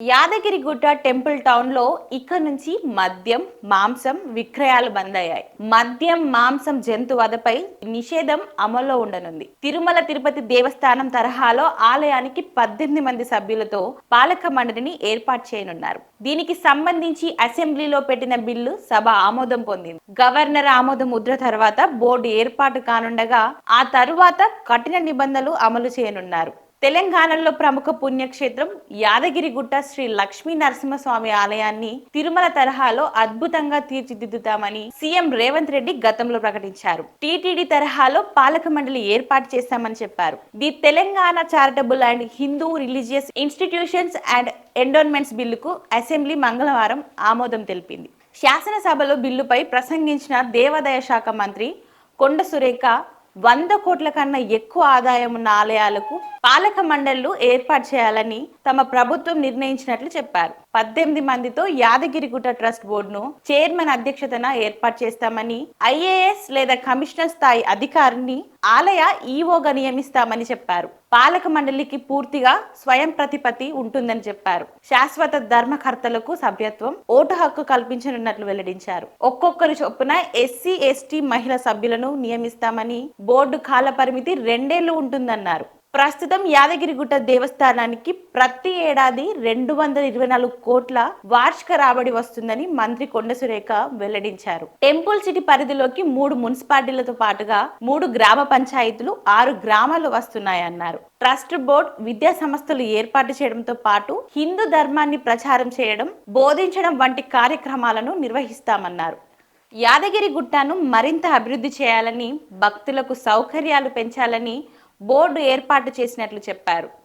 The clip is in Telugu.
యాదగిరిగుట్ట టెంపుల్ టౌన్లో ఇక్కడ నుంచి మద్యం మాంసం విక్రయాలు బంద్ అయ్యాయి మద్యం మాంసం జంతు వధపై నిషేధం అమల్లో ఉండనుంది. తిరుమల తిరుపతి దేవస్థానం తరహాలో ఆలయానికి పద్దెనిమిది మంది సభ్యులతో పాలక మండలిని ఏర్పాటు చేయనున్నారు. దీనికి సంబంధించి అసెంబ్లీలో పెట్టిన బిల్లు సభ ఆమోదం పొందింది. గవర్నర్ ఆమోద ముద్ర తర్వాత బోర్డు ఏర్పాటు కానుండగా ఆ తరువాత కఠిన నిబంధనలు అమలు చేయనున్నారు. తెలంగాణలో ప్రముఖ పుణ్యక్షేత్రం యాదగిరిగుట్ట శ్రీ లక్ష్మీ నరసింహస్వామి ఆలయాన్ని తిరుమల తరహాలో అద్భుతంగా తీర్చిదిద్దుతామని సీఎం రేవంత్ రెడ్డి గతంలో ప్రకటించారు. టీటీడీ తరహాలో పాలక మండలి ఏర్పాటు చేస్తామని చెప్పారు. The Telangana charitable and Hindu religious institutions and endowments బిల్లుకు అసెంబ్లీ మంగళవారం ఆమోదం తెలిపింది. శాసనసభలో బిల్లుపై ప్రసంగించిన దేవాదాయ శాఖ మంత్రి కొండ సురేఖ వంద కోట్ల కన్నా ఎక్కువ ఆదాయం ఉన్న ఆలయాలకు పాలక మండళ్ళు ఏర్పాటు చేయాలని తమ ప్రభుత్వం నిర్ణయించినట్లు చెప్పారు. పద్దెనిమిది మందితో యాదగిరిగుట్ట ట్రస్ట్ బోర్డును చైర్మన్ అధ్యక్షతన ఏర్పాటు చేస్తామని ఐఏఎస్ లేదా కమిషనర్ స్థాయి అధికారిని ఆలయ ఈఓగా నియమిస్తామని చెప్పారు. పాలక మండలికి పూర్తిగా స్వయం ప్రతిపత్తి ఉంటుందని చెప్పారు. శాశ్వత ధర్మకర్తలకు సభ్యత్వం ఓటు హక్కు కల్పించనున్నట్లు వెల్లడించారు. ఒక్కొక్కరి చొప్పున ఎస్సీ ఎస్టీ మహిళా సభ్యులను నియమిస్తామని బోర్డు కాల పరిమితి రెండేళ్ళు ఉంటుందన్నారు. ప్రస్తుతం యాదగిరిగుట్ట దేవస్థానానికి ప్రతి ఏడాది రెండు వందల ఇరవై నాలుగు కోట్ల వార్షిక రాబడి వస్తుందని మంత్రి కొండ సురేఖ వెల్లడించారు. టెంపుల్ సిటీ పరిధిలోకి మూడు మున్సిపాలిటీలతో పాటుగా మూడు గ్రామ పంచాయతీలు ఆరు గ్రామాలు వస్తున్నాయన్నారు. ట్రస్ట్ బోర్డ్ విద్యా సంస్థలు ఏర్పాటు చేయడంతో పాటు హిందూ ధర్మాన్ని ప్రచారం చేయడం బోధించడం వంటి కార్యక్రమాలను నిర్వహిస్తామన్నారు. యాదగిరి గుట్టను మరింత అభివృద్ధి చేయాలని భక్తులకు సౌకర్యాలు పెంచాలని బోర్డు ఏర్పాటు చేసినట్లు చెప్పారు.